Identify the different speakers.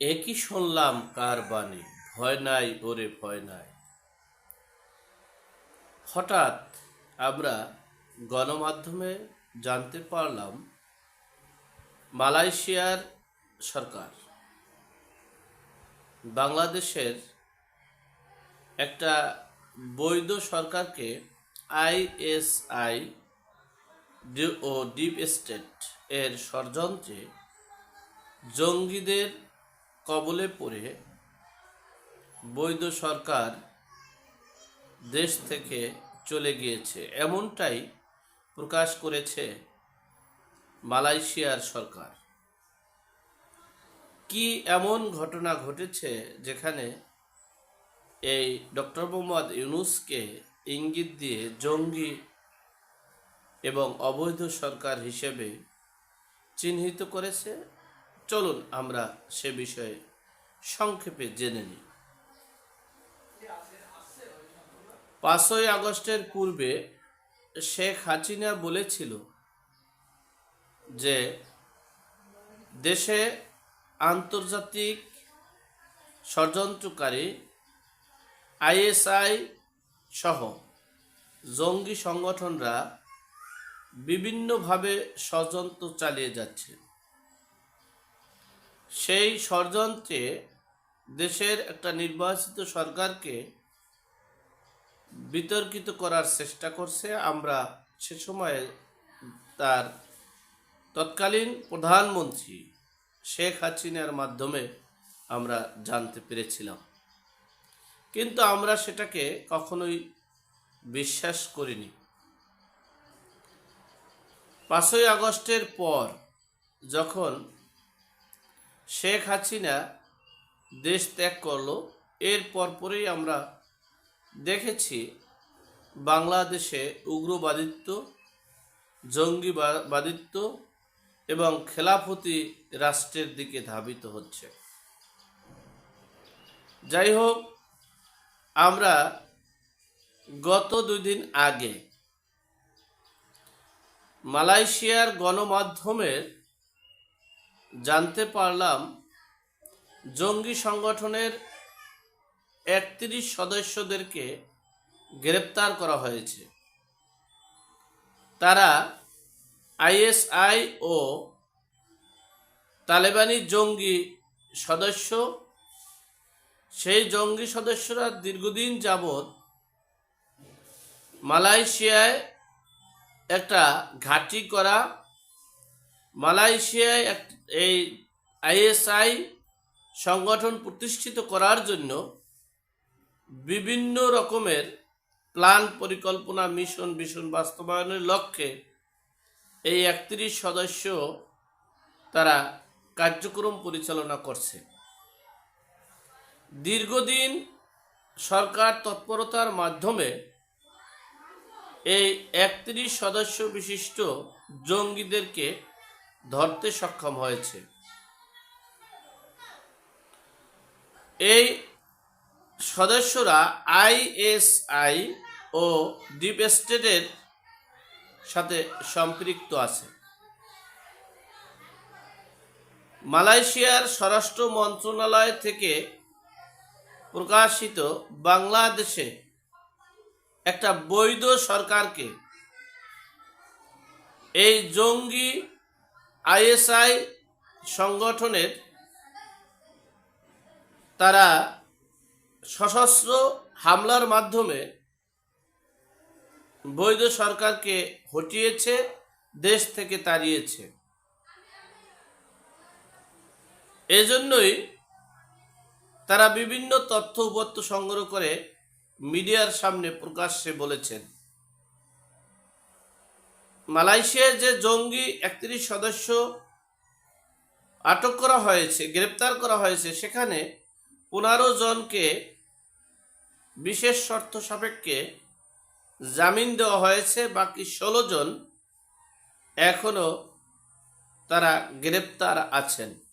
Speaker 1: একই শুনলাম কার বাণী? ভয় নাই, ওরে ভয় নাই। হঠাৎ আমরা গণমাধ্যমে জানতে পারলাম, মালয়েশিয়ার সরকার বাংলাদেশের একটা বৈধ সরকারকে আইএসআই ও ডিপ স্টেট এর ষড়যন্ত্রে জঙ্গিদের কবলে পড়ে বৈধ সরকার দেশ থেকে চলে গিয়েছে। এমনটাই প্রকাশ করেছে মালয়েশিয়ার সরকার। কি এমন ঘটনা ঘটেছে যেখানে এই ডক্টর মোহাম্মদ ইউনুসকে ইঙ্গিত দিয়ে জঙ্গি এবং অবৈধ সরকার হিসেবে চিহ্নিত করেছে? চলুন আমরা সে বিষয়ে সংক্ষেপে জেনে নিই। পাঁচই আগস্টের পূর্বে শেখ হাসিনা বলেছিল যে দেশে আন্তর্জাতিক ষড়যন্ত্রকারী আইএসআই সহ জঙ্গি সংগঠনরা বিভিন্নভাবে ষড়যন্ত্র চালিয়ে যাচ্ছে। সেই ষড়যন্ত্রে দেশের একটা নির্বাচিত সরকারকে বিতর্কিত করার চেষ্টা করছে। আমরা সে সময়ে তার তৎকালীন প্রধানমন্ত্রী শেখ হাসিনার মাধ্যমে আমরা জানতে পেরেছিলাম। কিন্তু আমরা সেটাকে কখনোই বিশ্বাস করিনি। পাঁচই আগস্টের পর যখন শেখ হাসিনা দেশ ত্যাগ করল। এর পরপরই আমরা দেখেছি বাংলাদেশে উগ্রবাদিত্ব, জঙ্গিবাদিত্ব এবং খেলাফতি রাষ্ট্রের দিকে ধাবিত হচ্ছে। যাই হোক, আমরা গত দুই দিন আগে মালয়েশিয়ার গণমাধ্যমের জানতে পারলাম জঙ্গি সংগঠনের একত্রিশ সদস্যদেরকে গ্রেপ্তার করা হয়েছে। তারা আইএসআই ও তালেবানি জঙ্গি সদস্য। সেই জঙ্গি সদস্যরা দীর্ঘদিন যাবৎ মালয়েশিয়ায় একটা ঘাঁটি করা, মালয়েশিয়ায় এক এই আইএসআই সংগঠন প্রতিষ্ঠিত করার জন্য বিভিন্ন রকমের প্ল্যান, পরিকল্পনা, মিশন ভীষণ বাস্তবায়নের লক্ষ্যে এই একত্রিশ সদস্য তারা কার্যক্রম পরিচালনা করছে। দীর্ঘদিন সরকার তৎপরতার মাধ্যমে এই একত্রিশ সদস্য বিশিষ্ট জঙ্গিদেরকে ধরতে সক্ষম হয়েছে। এই সদস্যরা আইএসআই ও ডিপ স্টেটের সাথে সম্পৃক্ত আছে। মালয়েশিয়ার স্বরাষ্ট্র মন্ত্রণালয় থেকে প্রকাশিত বাংলাদেশে একটা বৈধ সরকারকে এই জঙ্গি আইএসআই সংগঠনের তারা সশস্ত্র হামলার মাধ্যমে বৈধ সরকারকে হটিয়েছে, দেশ থেকে তাড়িয়েছে। এজন্যই তারা বিভিন্ন তথ্য উপত্য সংগ্রহ করে মিডিয়ার সামনে প্রকাশ্যে বলেছেন। মালয়েশিয়ার যে জঙ্গি একত্রিশ সদস্য আটক করা হয়েছে, গ্রেপ্তার করা হয়েছে, সেখানে পনেরো জনকে বিশেষ শর্ত সাপেক্ষে জামিন দেওয়া হয়েছে, বাকি ষোলো জন এখনও তারা গ্রেপ্তার আছেন।